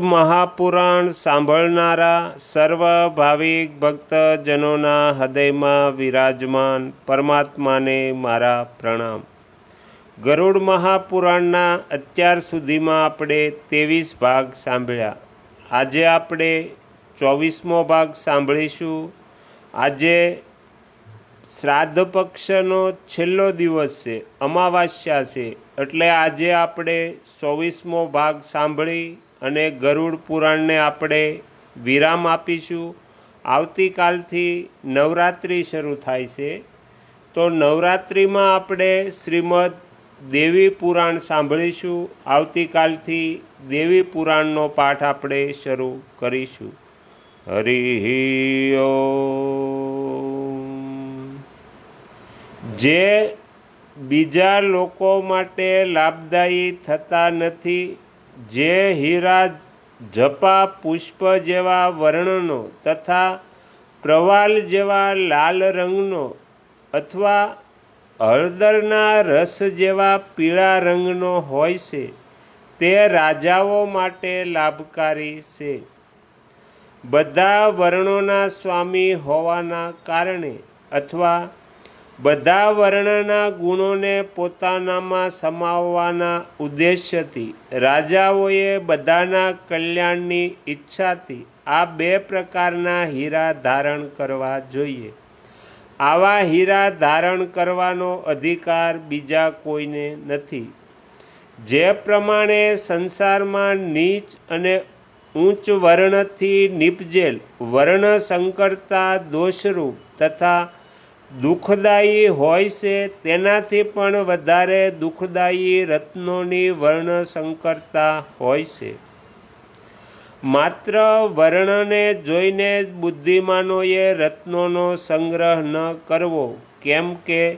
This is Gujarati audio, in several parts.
મહાપુરાણ સાંભળનારા સર્વ ભાવિક ભક્તજનોના હૃદયમાં વિરાજમાન પરમાત્માને મારા પ્રણામ. ગરુડ મહાપુરાણના અત્યાર સુધીમાં આપણે ત્રેવીસ ભાગ સાંભળ્યા. આજે આપણે ચોવીસમો ભાગ સાંભળીશું. આજે શ્રાદ્ધ પક્ષનો છેલ્લો દિવસ છે, અમાવાસ્યા છે. એટલે આજે આપણે ચોવીસમો ભાગ સાંભળી અને ગરુડ પુરાણને આપણે વિરામ આપીશું. આવતીકાલથી નવરાત્રિ શરૂ થાય છે. તો નવરાત્રિમાં આપણે શ્રીમદ દેવી પુરાણ સાંભળીશું. આવતીકાલથી દેવી પુરાણનો પાઠ આપણે શરૂ કરીશું. હરિ જે બીજા લોકો માટે લાભદાયી થતા નથી જે હીરા ઝપા પુષ્પ જેવા વર્ણનો તથા પ્રવાલ જેવા લાલ રંગનો અથવા હળદરના રસ જેવા પીળા રંગનો હોય છે, તે રાજાઓ માટે લાભકારી છે. બધા વર્ણોના સ્વામી હોવાના કારણે અથવા બધા વર્ણના ગુણોને પોતાનામાં સમાવવાના ઉદ્દેશ્યથી રાજાઓએ બધાના કલ્યાણની ઈચ્છાથી આ બે પ્રકારના હીરા ધારણ કરવા જોઈએ. આવા હીરા ધારણ કરવાનો અધિકાર બીજા કોઈને નથી. જે પ્રમાણે સંસારમાં નીચ અને ઊંચ વર્ણથી નિપજેલ વર્ણ સંકરતા દોષરૂપ તથા દુઃખદાયી હોય છે, તેનાથી પણ વધારે દુઃખદાયી રત્નોની વર્ણ સંકરતા હોય છે. માત્ર વર્ણને જોઈને જ બુદ્ધિમાનોએ રત્નોનો સંગ્રહ ન કરવો, કેમ કે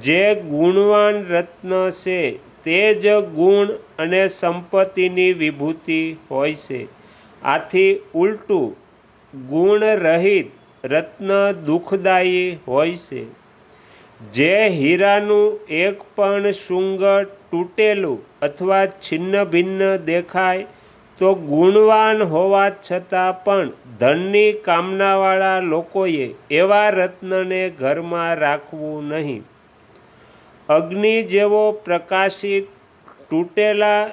જે ગુણવાન રત્ન છે, તે જ ગુણ અને સંપત્તિની વિભૂતિ હોય છે. આથી ઉલટું ગુણ રહિત રત્ન દુઃખદાયી હોય છે. જે હીરાનું એક પણ શુંગ તૂટેલું અથવા છિન્ન ભિન્ન દેખાય તો ગુણવાન હોવા છતાં પણ ધનની કામનાવાળા લોકોએ એવા રત્નને ઘરમાં રાખવું નહીં. અગ્નિ જેવો પ્રકાશિત તૂટેલા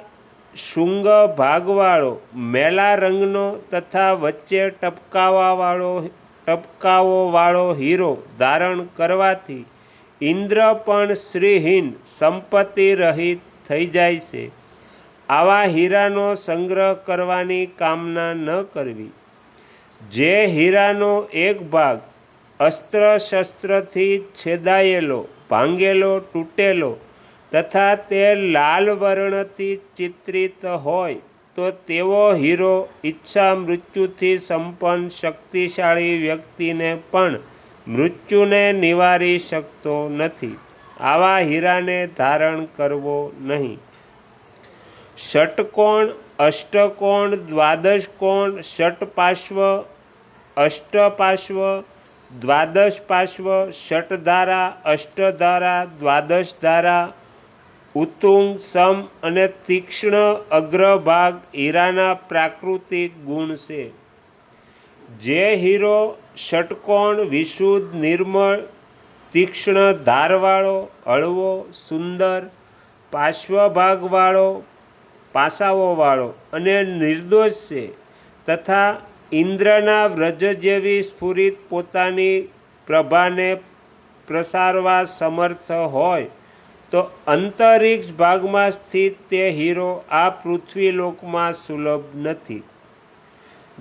શુંગ ભાગવાળો મેલા રંગનો તથા વચ્ચે ટપકાવાવાળો ટપકાઓવાળો હીરો ધારણ કરવાથી ઇન્દ્ર પણ શ્રીહીન સંપત્તિ રહિત થઈ જાય છે. આવા હીરાનો સંગ્રહ કરવાની કામના ન કરવી. જે હીરાનો એક ભાગ અસ્ત્ર શસ્ત્રથી છેદાયેલો, ભાંગેલો, તૂટેલો તથા તે લાલ વર્ણથી ચિત્રિત હોય તો તેવો હીરો ઈચ્છા મૃત્યુથી સંપન્ન શક્તિશાળી વ્યક્તિને પણ મૃત્યુને નિવારી શકતો નથી. આવા હીરાને ધારણ કરવો નહીં. ષટકોણ, અષ્ટકોણ દ્વાદશ કોણ ષટપાર્શ્વ અષ્ટપાર્શ્વ દ્વાદશ પાર્શ્વ ષટધારા, અષ્ટધારા દ્વાદશ ધારા ઉત્તુંગ, સમ અને તીક્ષ્ણ અગ્રભાગ હીરાના પ્રાકૃતિક ગુણ છે. જે હીરો ષટકોણ, વિશુદ્ધ, નિર્મળ, તીક્ષ્ણ ધારવાળો, હળવો, સુંદર, પાર્શ્વભાગવાળો, પાસાઓવાળો અને નિર્દોષ છે તથા ઇન્દ્રના વ્રજ જેવી સ્ફુરિત પોતાની પ્રભાને પ્રસારવા સમર્થ હોય તો અંતરિક્ષ ભાગમાં સ્થિત તે હીરો આ પૃથ્વીલોકમાં સુલભ નથી.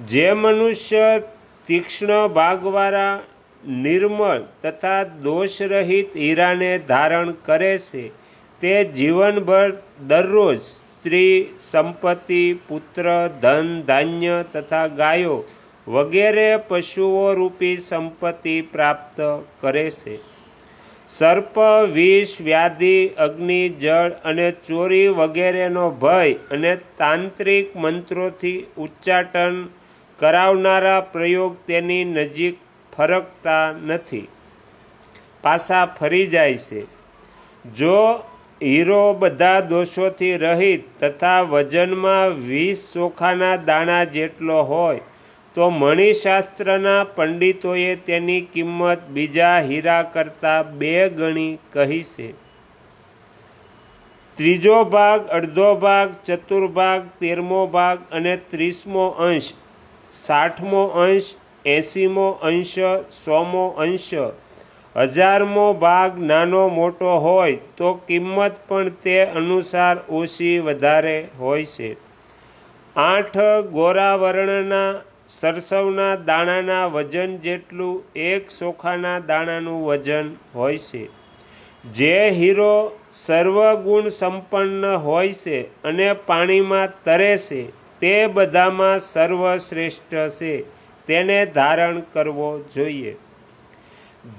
જે મનુષ્ય તીક્ષ્ણ ભાગવાળા, નિર્મળ તથા દોષરહિત હીરાને ધારણ કરે છે, તે જીવનભર દરરોજ સ્ત્રી, સંપત્તિ, પુત્ર, ધન, ધાન્ય તથા ગાયો વગેરે પશુઓ રૂપી સંપત્તિ પ્રાપ્ત કરે છે. સર્પ, વિષ, વ્યાધિ, અગ્નિ, જળ અને ચોરી વગેરેનો ભય અને તાંત્રિક મંત્રોથી ઉચ્ચાટન કરાવનારા પ્રયોગ તેની નજીક ફરકતા નથી. પાછા ફરી જાય છે. જો હીરો બધા દોષોથી રહિત તથા વજનમાં વીસ ચોખાના દાણા જેટલો હોય તો મણિશાસ્ત્રના પંડિતોએ તેની કિંમત બીજા હીરા કરતાં બે ગણી કહી છે. ત્રીજો ભાગ, અડધો ભાગ, ચતુર્ભાગ, તેરમો ભાગ અને ત્રીસમો અંશ, સાઠમો અંશ, એંસીમો અંશ, સોમો અંશ. હજારમો ભાગ નાનો મોટો હોય તો કિંમત પણ તે અનુસાર ઓછી વધારે હોય છે. આઠ ગોરા વર્ણના સરસવના દાણાના વજન જેટલું એક ચોખાના દાણાનું વજન હોય છે. જે હીરો સર્વગુણ સંપન્ન હોય છે અને પાણીમાં તરે છે, તે બધામાં સર્વશ્રેષ્ઠ છે, તેને ધારણ કરવો જોઈએ.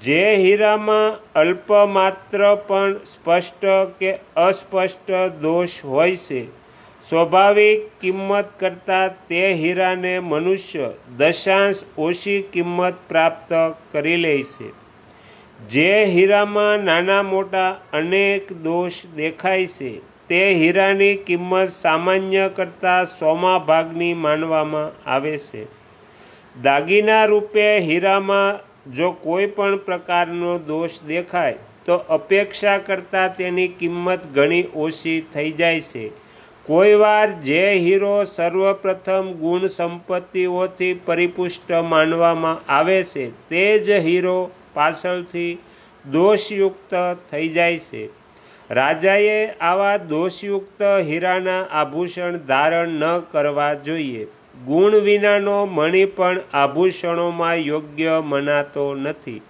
જે હીરામાં અલ્પમાત્ર પણ સ્પષ્ટ કે અસ્પષ્ટ દોષ હોય છે સ્વાભાવિક કિંમત કરતાં તે હીરાને મનુષ્ય દશાંશ ઓછી કિંમત પ્રાપ્ત કરી લે છે. જે હીરામાં નાના મોટા અનેક દોષ દેખાય છે, તે હીરાની કિંમત સામાન્ય કરતાં સોમા ભાગની માનવામાં આવે છે. દાગીના રૂપે હીરામાં જો કોઈ પણ પ્રકારનો દોષ દેખાય, તો અપેક્ષા કરતાં તેની કિંમત ઘણી ઓછી થઈ જાય છે. કોઈવાર જે હીરો સર્વપ્રથમ ગુણ સંપત્તિઓથી પરિપુષ્ટ માનવામાં આવે છે, તે જ હીરો પાછળથી દોષયુક્ત થઈ જાય છે. રાજાએ આવા દોષયુક્ત હીરાના આભૂષણ ધારણ ન કરવા જોઈએ. ગુણ વિનાનો મણિ પણ આભૂષણોમાં યોગ્ય મનાતો નથી.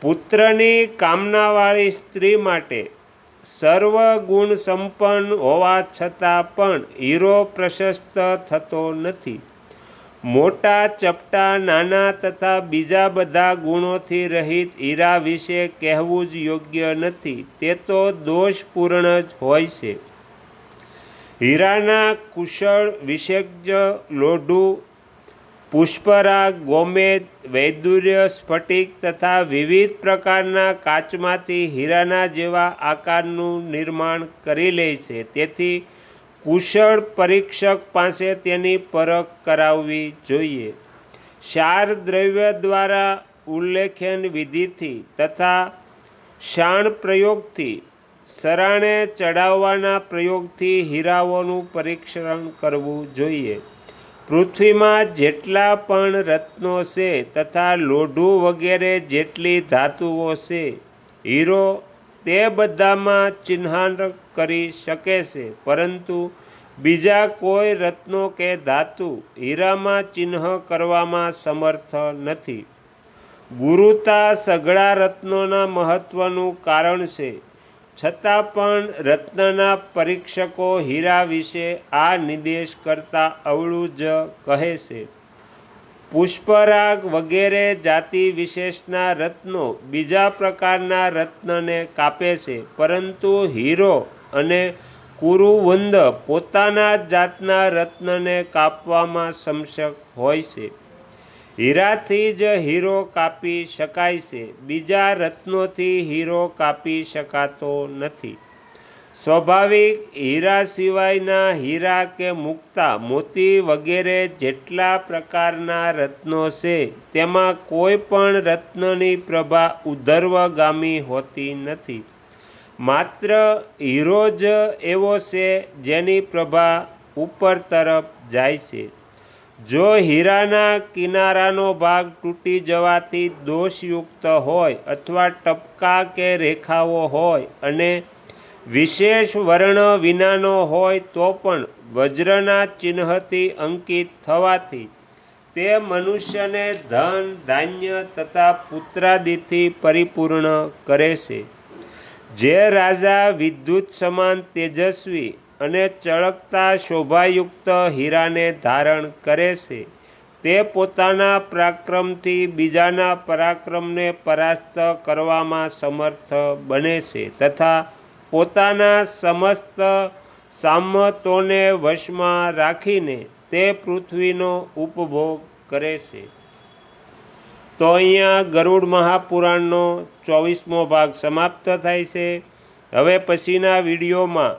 પુત્રની કામનાવાળી સ્ત્રી માટે સર્વ ગુણ સંપન્ન હોવા છતાં પણ હીરો પ્રશસ્ત થતો નથી. મોટા ચપટા, નાના તથા બીજા બધા ગુણોથી રહિત હીરા વિશે કહેવું જ યોગ્ય નથી. તે તો દોષપૂર્ણ જ હોય છે. હીરાના કુશળ વિશેષ લોઢું પુષ્પરાગ, ગોમેદ, વૈદુર્ય, સ્ફટિક તથા વિવિધ પ્રકારના કાચમાંથી હીરાના જેવા આકારનું નિર્માણ કરી લે છે. તેથી કુશળ પરીક્ષક પાસે તેની પરખ કરાવવી જોઈએ. ક્ષાર દ્રવ્ય દ્વારા ઉલ્લેખેન વિધિથી તથા શાણ પ્રયોગથી સરાણે ચડાવવાના પ્રયોગથી હીરાઓનું પરીક્ષણ કરવું જોઈએ. પૃથ્વીમાં જેટલા પણ રત્નો છે તથા લોઢું વગેરે જેટલી ધાતુઓ છે, હીરો તે બધામાં ચિહ્નાંક કરી શકે છે. પરંતુ બીજા કોઈ રત્નો કે ધાતુ હીરામાં ચિહ્ન કરવામાં સમર્થ નથી. ગુરુતા સઘળા રત્નોના મહત્વનું કારણ છે છતાં પણ રત્નના પરીક્ષકો હીરા વિશે આ નિર્દેશ કરતા અવળું જ કહે છે. પુષ્પરાગ વગેરે જાતિ વિશેષના રત્નો બીજા પ્રકારના રત્નને કાપે છે, પરંતુ હીરો અને કુરુવંદ પોતાના જાતના રત્નને કાપવામાં સમશક હોય છે. હીરાથી જ હીરો કાપી શકાય છે. બીજા રત્નોથી હીરો કાપી શકાતો નથી. સ્વાભાવિક હીરા સિવાયના હીરા કે મુક્તા મોતી વગેરે જેટલા પ્રકારના રત્નો છે, તેમાં કોઈ પણ રત્નની પ્રભા ઉધર્વગામી હોતી નથી. માત્ર હીરો જ એવો છે જેની પ્રભા ઉપર તરફ જાય છે. જો હીરાના કિનારાનો ભાગ તૂટી જવાથી દોષયુક્ત હોય અથવા ટપકા કે રેખાઓ હોય અને વિશેષ વર્ણ વિનાનો હોય તો પણ વજ્રના ચિહ્નથી અંકિત થવાથી તે મનુષ્યને ધન, ધાન્ય તથા પુત્રાદિથી પરિપૂર્ણ કરે છે. જે રાજા વિદ્યુત સમાન તેજસ્વી અને ચળકતા શોભાયુક્ત હીરાને ધારણ કરે છે. તે પોતાના પરાક્રમથી બીજાના પરાક્રમને પરાસ્ત કરવામાં સમર્થ બને છે તથા પોતાના સમસ્ત સામતોને વશમાં રાખીને તે પૃથ્વીનો ઉપભોગ કરે છે. તો અહીંયા ગરુડ મહાપુરાણનો ચોવીસમો ભાગ સમાપ્ત થાય છે. હવે પછીના વિડીયોમાં